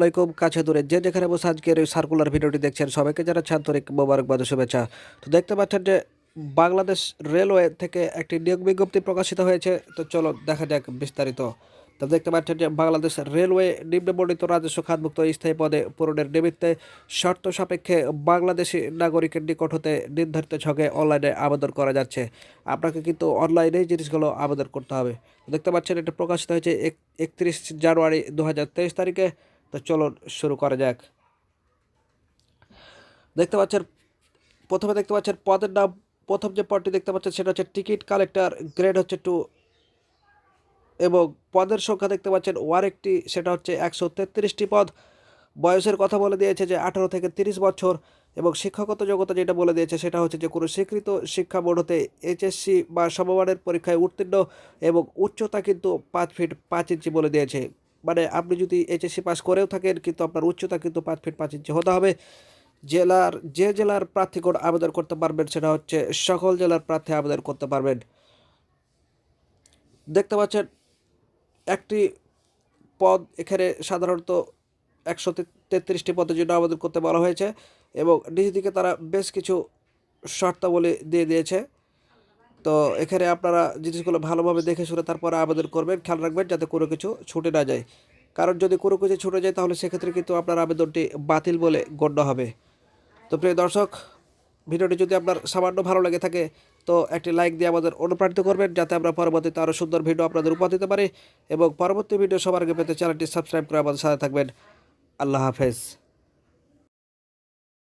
আলাইকুম কাছে দূরে যে যেখানে বসে আজকের এই সার্কুলার ভিডিওটি দেখছেন সবাইকে যারা আন্তরিক মোবারকবাদ শুভেচ্ছা। তো দেখতে পাচ্ছেন যে বাংলাদেশ রেলওয়ে থেকে একটি নিয়োগ বিজ্ঞপ্তি প্রকাশিত হয়েছে। তো চলো দেখা যাক বিস্তারিত। তো দেখতে পাচ্ছেন যে বাংলাদেশ রেলওয়ে নিম্নবর্ণিত রাজস্ব খাতমুক্ত স্থায়ী পদে পূরণের নিমিত্তে শর্ত সাপেক্ষে বাংলাদেশি নাগরিকের নিকট হতে নির্ধারিত ছকে অনলাইনে আবেদন করা যাচ্ছে। আপনাকে কিন্তু অনলাইনেই জিনিসগুলো আবেদন করতে হবে। দেখতে পাচ্ছেন এটা প্রকাশিত হয়েছে এক, একত্রিশ জানুয়ারি দু হাজার তেইশ তারিখে। তো চলো শুরু করা যাক। দেখতে পাচ্ছেন, প্রথমে দেখতে পাচ্ছেন পদের নাম, প্রথম যে পদটি দেখতে পাচ্ছেন সেটা হচ্ছে টিকিট কালেক্টর, গ্রেড হচ্ছে টু এবং পদের সংখ্যা দেখতে পাচ্ছেন ওয়ার একটি, সেটা হচ্ছে একশো তেত্রিশটি পদ। বয়সের কথা বলে দিয়েছে যে আঠারো থেকে তিরিশ বছর এবং শিক্ষাগত যোগ্যতা যেটা বলে দিয়েছে সেটা হচ্ছে যে কোনো স্বীকৃত শিক্ষা বোর্ড হতে এইচএসসি বা সমমানের পরীক্ষায় উত্তীর্ণ এবং উচ্চতা কিন্তু পাঁচ ফিট পাঁচ ইঞ্চি বলে দিয়েছে। মানে আপনি যদি এইচএসসি পাস করেও থাকেন, কিন্তু আপনার উচ্চতা কিন্তু পাঁচ ফিট পাঁচ ইঞ্চি হতে হবে। জেলার, যে জেলার প্রার্থীগণ আবেদন করতে পারবেন সেটা হচ্ছে সকল জেলার প্রার্থী আবেদন করতে পারবেন। দেখতে পাচ্ছেন, একটি পদ এখানে সাধারণত একশো তেত্রিশটি পদের জন্য আবেদন করতে বলা হয়েছে এবং নিজ দিকে তারা বেশ কিছু শর্তাবলী দিয়ে দিয়েছে। তো এখানে আপনারা জিনিসগুলো ভালোভাবে দেখে শুনে তারপরে আবেদন করবেন, খেয়াল রাখবেন যাতে কোনো কিছু ছুটে না যায়। কারণ যদি কোনো কিছু ছুটে যায় তাহলে সেক্ষেত্রে কিন্তু আপনার আবেদনটি বাতিল বলে গণ্য হবে। তো প্রিয় দর্শক, ভিডিওটি যদি আপনার সামান্য ভালো লেগে থাকে, তো একটি লাইক দিয়ে আমাদের অনুপ্রাণিত করবেন, যাতে আমরা পরবর্তীতে আরও সুন্দর ভিডিও আপনাদের উপহার দিতে পারি। এবং পরবর্তী ভিডিও সবার আগে পেতে চ্যানেলটি সাবস্ক্রাইব করে আমাদের সাথে থাকবেন। আল্লাহ হাফেজ।